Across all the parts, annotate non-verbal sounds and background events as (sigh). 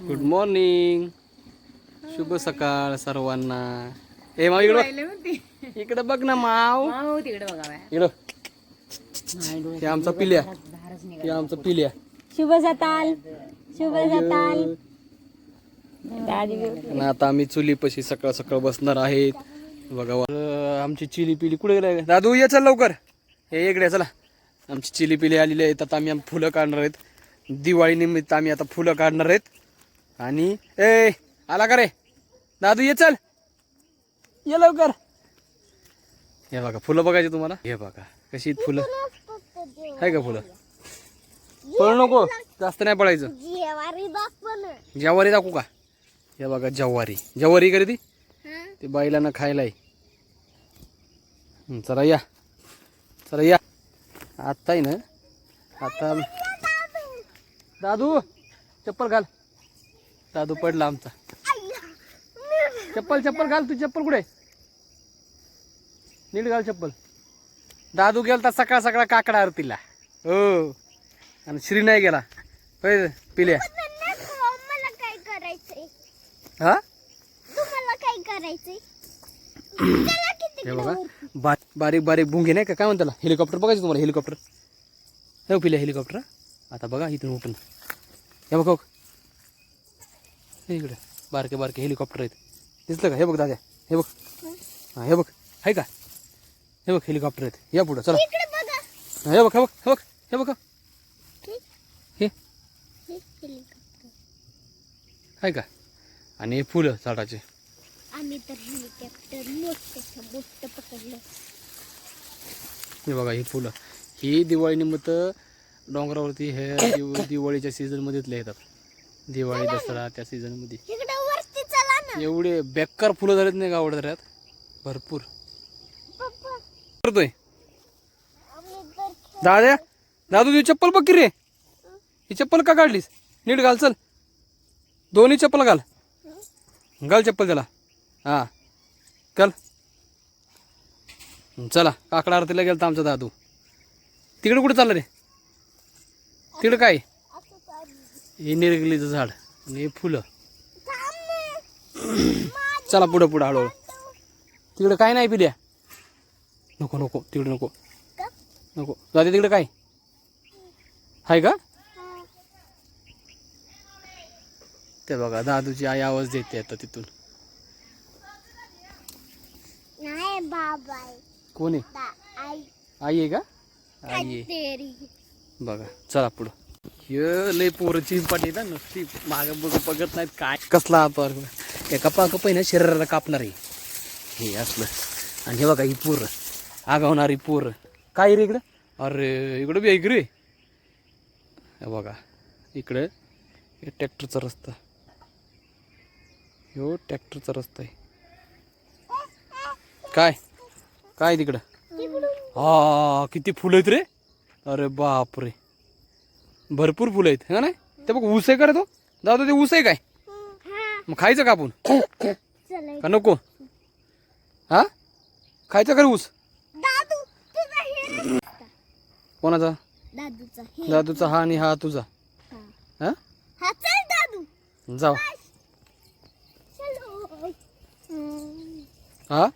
Good morning शुभ सकाळ सर्वांना. ए माव इकडं. इकडं बघ ना माव तिकडे बघा. इकडं. हे आमचा पिल्या. हे आमचा पिल्या. शुभ सकाळ. शुभ सकाळ. आणि आता आम्ही चुलीपाशी सकाळ सकाळ बसणार आहेत. बघा आमची चिली पिली कुठे गेलाय दादू ये चल लवकर. हे इकडे चला. आमची चिली पिली आलेली आहेत. आता आम्ही आम- फुलं काढणार आहेत. दिवाळी निमित्त आम्ही आता फुलं काढणार आहेत. आणि ए आला का रे? दादू ये चल. ये लवकर. हे बघा फुलं बघायचे तुम्हाला? हे बघा कशी फुलं? आहे का फुलं? पळ नको जास्त नाही पडायचं जेवारी दाखवू का? हे बघा जवारी. जवारी करे ती? ते बैलांना खायला आहे हं, चला या. चला या. आता आहे ना? आता दादू चप्पल घाल. दादू पडला आमचा. चप्पल चप्पल घाल तू चप्पल कुठे? नीट घाल चप्पल. दादू गेलता सकाळ सकाळ काकडा आरतीला. हो. आणि श्री नाही गेला. होय पिल्या. मला काय करायचंय? हा? तुम्हाला काय करायचंय? (clears throat) हे बघा. बा बारीक बारीक भुंगे नाही का? काय म्हणतात त्याला हेलिकॉप्टर बघायचं तुम्हाला हेलिकॉप्टर. हे पिल्या हेलिकॉप्टर. आता बघा इथून उठून. हे बघ. हो. इकडे. बारके बारके हेलिकॉप्टर आहेत. दिसलं का? हे बघ दादा हे बघ. हां हे बघ. आहे का? हे बघ हेलिकॉप्टर आहेत. या पुढं चला. हा, बघ हे बघ हे बघ हे बघ. हे? आहे का? आणि हे फुलं झाडाचे. आम्ही तर हेलिकॉप्टर मोठं मोठं पकडलं हे बघा ही फुलं. ही दिवाळीनिमित्त डोंगरावरती हे दिव- दिवाळीच्या सीझनमध्येच येतात. दिवाळी दसरा त्या सीझनमध्ये इकडे वरती चला ना. एवढे बेकार फुलं झालेत नाही का आवडत भरपूर. पप्पा. करतोय. आम्ही दादा दादू तुझी चप्पल बघ की रे. ही? चप्पल का काढलीस? नीट घाल चल. दोन्ही चप्पल घाल. घाल चप्पल त्याला. हा. चल. चला काकडा आरतीला गेलता आमचा दादू. तिकडे कुठे चाललं रे? तिकडे काय? चालू हे निरगलीचं झाड आणि हे फुलं. चला पुढं पुढं हळूहळू. तिकडे काय नाही पिल्या. नको नको तिकडे नको? नको. दादा तिकडे काय? आहे का. ते बघा दादूची आई आवाज देते आता तिथून. कोण आहे? आई. आहे का? आई आहे. बघा चला पुढं. लय पोरं चिंपाटी ना नुसती माग बघ बघत नाहीत काय. कसला आता एका पाकप आहे ना शरीराला कापणार आहे. हे असलं. आणि हे बघा ही पोरं. आगावणारी पोरं. काय रे इकडं? अरे इकडं बी ऐक रे. हे बघा इकडं हे ट्रॅक्टरचा रस्ता. ह्यो ट्रॅक्टरचा रस्ता आहे. काय? काय तिकडं? हा किती फुलं आहेत रे? अरे बाप रे भरपूर फुलं आहेत है नाही ते बघ ऊस आहे का रे तो? दादा ते ऊस आहे काय? हा. मग खायचं का आपण? का नको? हा? खायचं का ऊस? हे कोणाचा? दादूचा हे. हा आणि हा तुझा. हा. हा? हा जाऊ. चलो हम्म. हा?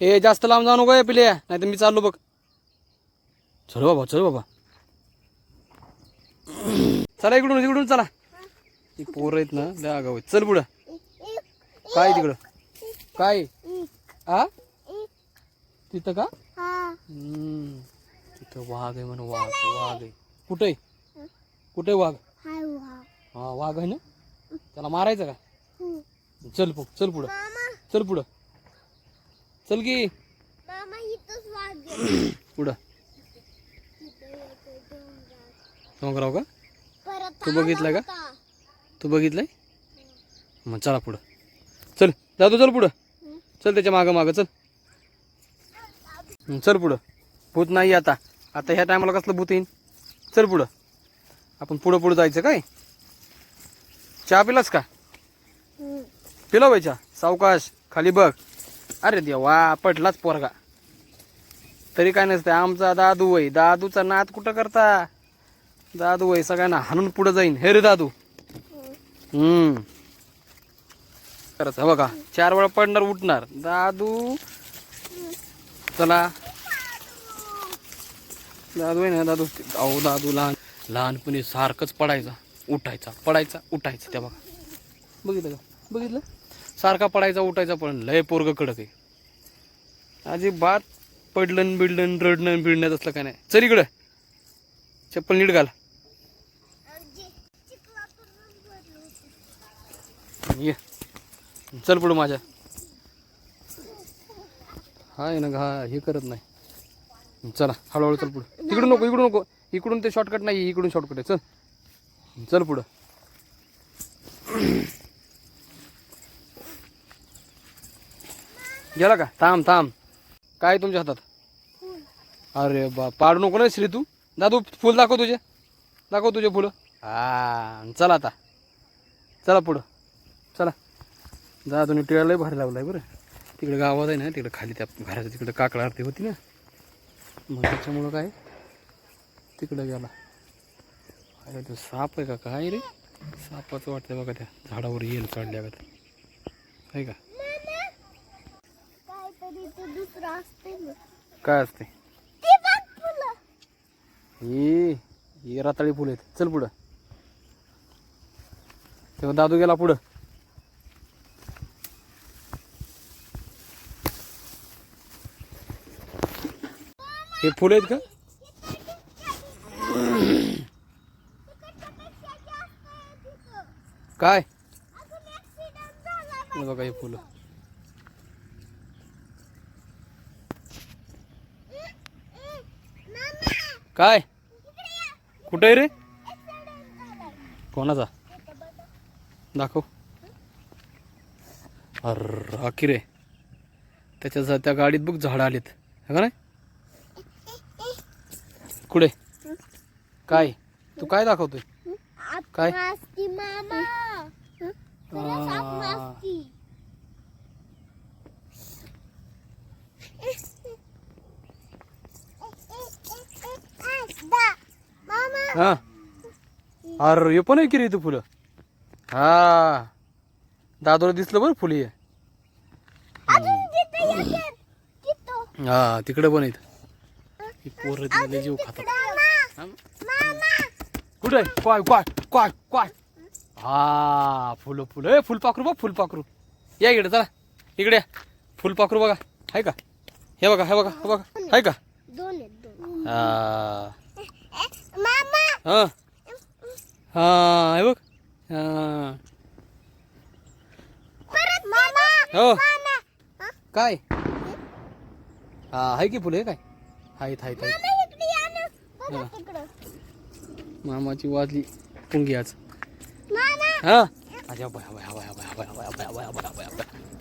ए जास्त लांब जाऊ नको पिले नाही तर मी चाललो बघ. चल बाबा चल बाबा. चला इकडून इकडून चला. ती पोरं आहेत ना द्या गाव चल पुढं काय तिकडं? काय? आ? तिथं का? हम्म. तिथं वाघ आहे म्हणून वाघ वाघ आहे. कुठे आहे? कुठे आहे वाघ? हा वाघ आहे ना? त्याला मारायचं का? चल पु चल पुढं. चल पुढं. चल की. मामा (clears throat) पुढं. डोंगराव का? तू बघितलं का? तू बघितलंय? मग चला पुढं. चल जातो चल पुढं. चल त्याच्या मागं मागं चल. चल पुढं. भूत नाही आता. आता ह्या टायमाला कसलं भूत येईन? चल पुढं. आपण पुढं पुढं जायचं काय? चहा पिलास का? हम्म. पिला चहा. सावकाश खाली बघ. अरे देवा पटलाच पोरगा. तरी काय नसतं आमचा दादू वय दादूचा नाद कुठं करता? दादू व्हायचं काय ना हाणून पुढं जाईन. हे रे दादू. हम्म. करायचं बघा चार वेळा पडणार उठणार. दादू. चला. दादू आहे ना दादू. अहो दादू लहान लहानपणी सारखंच पडायचा उठायचा पडायचा उठायचा. त्या बघा. बघितलं का? बघितलं? सारखा पडायचा उठायचा पण लय पोरग कडक आहे. अजिबात पडलं बिडलं रडणं बिडण्यात असलं काय नाही. चल इकडं. चप्पल नीट घाल. ये। चल पुढं माझ्या. हाय ना घा हे करत नाही. चला हळूहळू चल पुढं. इकडून नको इकडून नको. इकडून ते शॉर्टकट नाही इकडून शॉर्टकट आहे. चल. चल पुढं. गेला का? थांब थांब. काय तुमच्या हातात? अरे बा पाडू नको ना श्री तू. दादू फुल दाखव तुझे. दाखव तुझे फुलं. हा चला आता. चला पुढं. चला. जा तुम्ही टिळालाही भारी लावलाय बरं. तिकडे गावात आहे ना तिकडे खाली त्या घराच्या तिकडे काकडा आरती होती ना. मग त्याच्यामुळं काय? तिकडं गेला. अरे तो साप आहे का? काय रे? सापाचं वाटतंय बघा त्या झाडावर येईल चढल्या का? आहे का काय असते हे हे रताळी फुलं आहेत. चल पुढं. तेव्हा दादू गेला पुढं. हे फुलं आहेत का? काय? बघा हे फुलं. काय? कुठं आहे रे? कोणाचा? दाखव. अर अखी रे त्याच्या त्या गाडीत बघ झाडं आलीत. का नाही? कुठे? काय? तू काय दाखवतोय? काय? मामा. हा. अरे हे पण आहे की रे तू फुलं? हा. दादोला दिसलं बरं फुली. हा तिकडे पण आहेत. ही पोरं तिकडे जीव खातात. हा? मामा. कुठे? आहे? काय काय काय काय हा फुलं फुलं. ए फुलपाखरू बघ फुलपाखरू या इकडे चला. इकडे या. फुलपाखरू बघा. आहे का? हे बघा हे बघा हे बघा. आहे का? हा. मामा. हा. हा हे बघ. हा. हो. काय? हा आहे की फुलं हे काय? आहेत आहेत आहेत मामाची वाजली पुंगी आज हा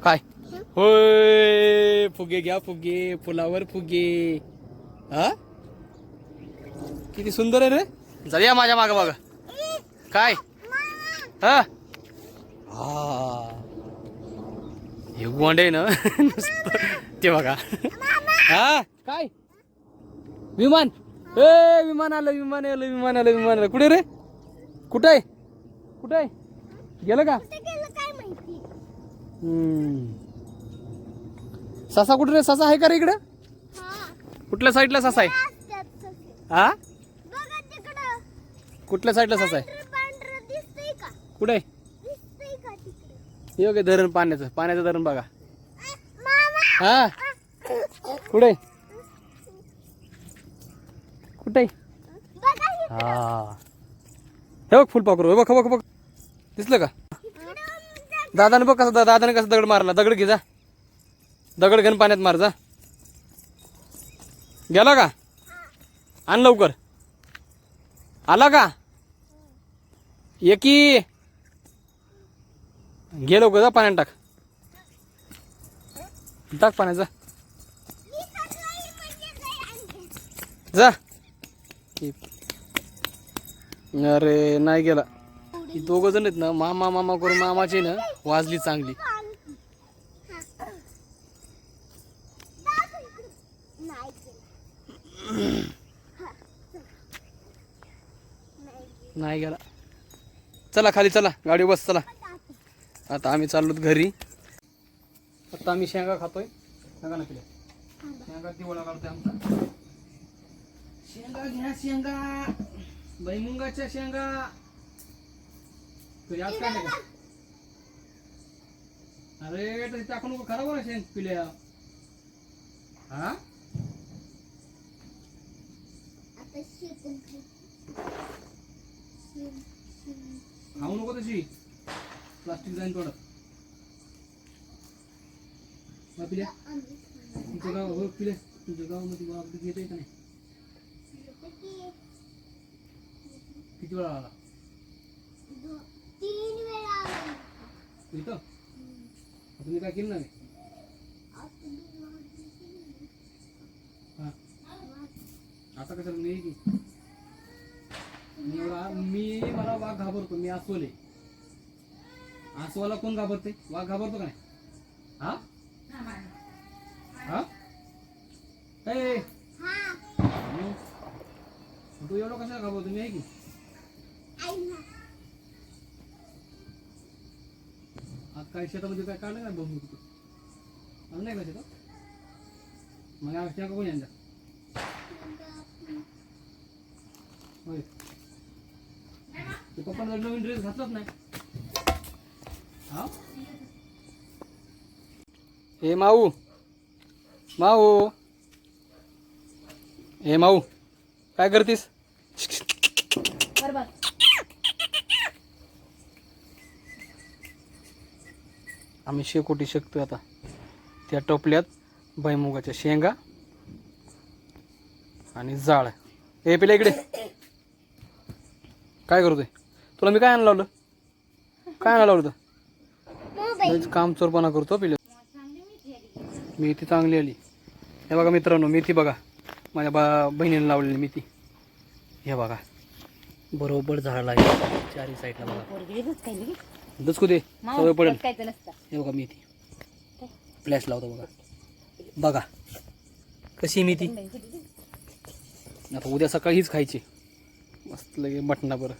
काय होय फुगे घ्या फुगे फुलावर फुगे हा किती सुंदर आहे रे जाऊया माझ्या माग माग काय हा हे गोंड आहे ना ते बघा हा काय विमान. ए विमान आलं विमान आलं विमान आलं विमान आलं. कुठे रे? कुठे? आहे कुठे आहे गेलं का हम्म. ससा कुठे रे? ससा आहे का रे इकडे? हा. कुठल्या साईडला ससा आहे. हा? कुठल्या साईडला ससा आहे? कुठे? आहे हे बघा धरण पाण्याचं. पाण्याचं धरण बघा. हा? कुठे? आहे? कुठे? हे. हा हे बघ फुलपाखरू हे बघ बघ बघ. दिसलं का? इकडं दादाने बघ कसं दादाने कसं दगड मारला. दगड घे जा. दगड घेऊन पाण्यात मार जा. गेला का? आण लवकर. आला का? एकी घे लवकर जा पाण्यात टाक. टाक पाण्यात जा. जा. अरे नाही गेला. दोघ जण आहेत ना मामा मामा करून मामाची ना वाजली चांगली. नाही नाही गेला. चला खाली चला. गाडी बस चला. आता आम्ही चाललो घरी. आता आम्ही शेंगा खातोय. शेंगा ना पिल्या. शेंगा दिवळा काढतोय आमचा. शेंगा घ्या शेंगा. बैमुंगाच्या शेंगा. तुझी आज काय का? अरे तरी टाकू नको. खराब ना शेंग पिल्या. हा? खाऊ. नको तशी. प्लास्टिक जाईन थोडं. पिल्या. तुमचं गाव हो पिल्या तुमच्या गावामध्ये वाघ घेते का नाही येतं की किती वेळा आला? तीन वेळा आलो. इथं? मी काय केलं नाही? आता कसं मी की? मी मला वाघ घाबरतो मी अस्वले अस्वाला कोण घाबरते वाघ घाबरतो का नाही? हा? हा? तू एवढं कशाला घाबरतो? मी आहे की? काय शेतामध्ये काय काढलं नाही बघू तिथं? नाही का शेतात? मग आठ त्या कोणी आणल्या होय. ते पप्पाला नवीन ड्रेस घातलाच नाही. हा? हे माऊ. माऊ. हे माऊ. काय करतीस बरोबर आम्ही शेकोटी शकतोय आता. त्या टोपल्यात बैमुगाच्या शेंगा आणि जाळ. ए पिल्या इकडे. काय करतोय? तुला मी काय आणायला लावलं? काय आणायला लावलं लयच काम चोरपणा करतो पिल्या मेथी चांगली आली. हे बघा मित्रांनो मेथी बघा. माझ्या बा बहिणीने लावलेली मेथी. हे बघा. बरोबर झाडाला आहे चारी साईडला बघा. दचकू दे. सवय माऊ, पडेल हे बघा मेथी. फ्लॅश लावतो बघा. बघा. कशी मेथी? आता उद्या सकाळी हीच खायची. मस्त लगे मटणा बरं.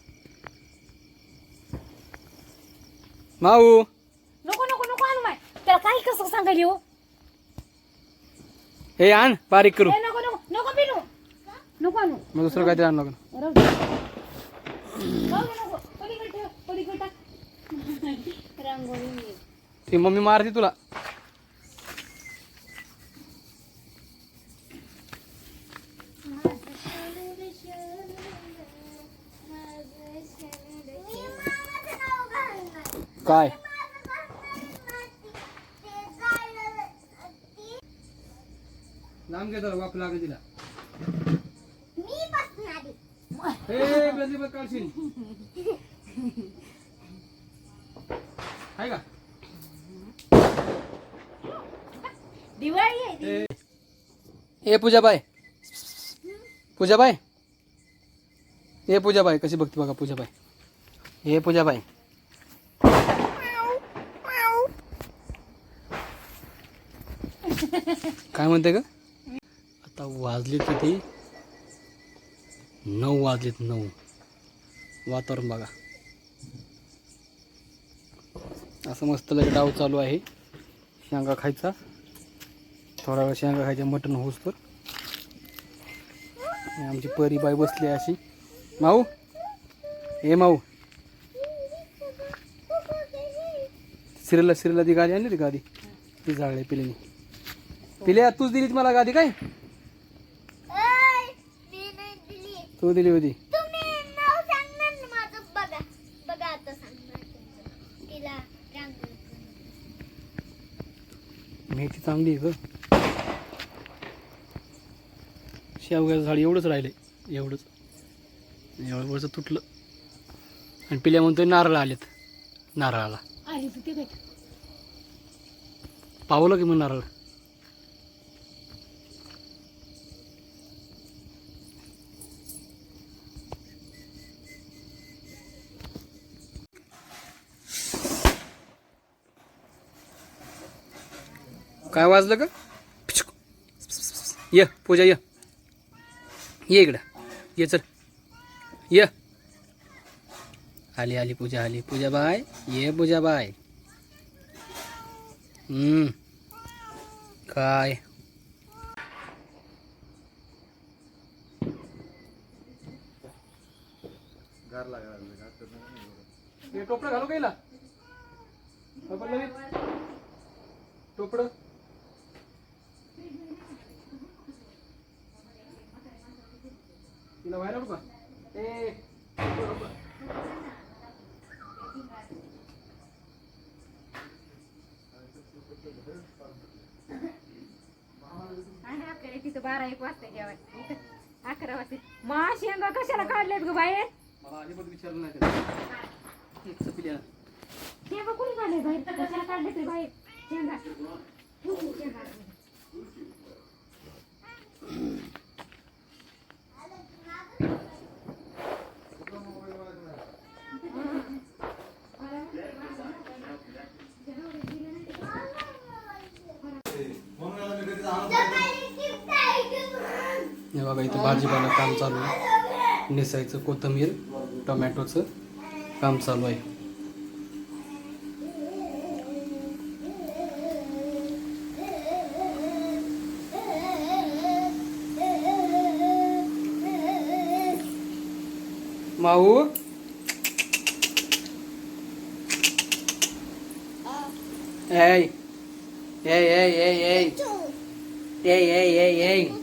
माऊ नको नको नको आणू माय त्याला काही कसं सांगायली हो? हे आण बारीक करू. नको नको नको पिनू. नको आणू. मग दुसरं काहीतरी आणलं का राहू दे. राहू दे, नको पलीकडे ठेव पलीकडे टाक रांगोळी ती मम्मी मारते तुला. काय? लांब घे जरा वाफ लागेल तिला. हे गल्ली बघ काढशील आहे का? दिवाळी आहे ती. ए पूजाबाई. पूजाबाई. ए पूजाबाई कशी बघते बघा पूजाबाई. ए पूजाबाई. काय म्हणते का आता वाजले किती? नऊ वाजलेत नऊ. वातावरण बघा. असं मस्त लगे डाव चालू आहे. शेंगा खायचा. थोडा वेळ शेंगा खायच्या मटण होऊस तर. आमची परी बाई बसली आहे अशी. माऊ ए माऊ. सिरियलला सिरियलला ती गादी आणली ती गादी ती झाडली पिलेनी. पिल्या तूच दिलीच मला गादी काय? तू दिली होती तुम्ही नाव सांगणार ना माझं बघा बघा आता सांगणार तुमचं. तिला रांगोळी मेथी चांगली आहे ग शेवग्याचं झाड एवढंच राहिले एवढंच. एवढं वरचं तुटलं. आणि पिल्या म्हणतोय नारळ आलेत नारळाला. पावलं की मग नारळ? वाजलं का? पिचक. ये पूजा ये. ये इकडं. ये चल. ये. आली आली पूजा आली. पूजा बाय. ये पूजा बाय. काय? टोपडं घालू गेला टोपड आहे आपल्याला तिथं बारा एक वाजता जेवायला इथं अकरा वाजता. मा शेंगा कशाला काढल्यात ग बाहेर विचारलं नाही. शेंगा कुणी काढले बाहेर कशाला काढले ते बाहेर शेंगा. हे बघा इथं भाजीपाला काम चालू आहे निसायचं कोथिंबीर टोमॅटोचं काम चालू आहे माऊ Hey. Hey, hey, hey, hey. Ei, ei, ei, ei.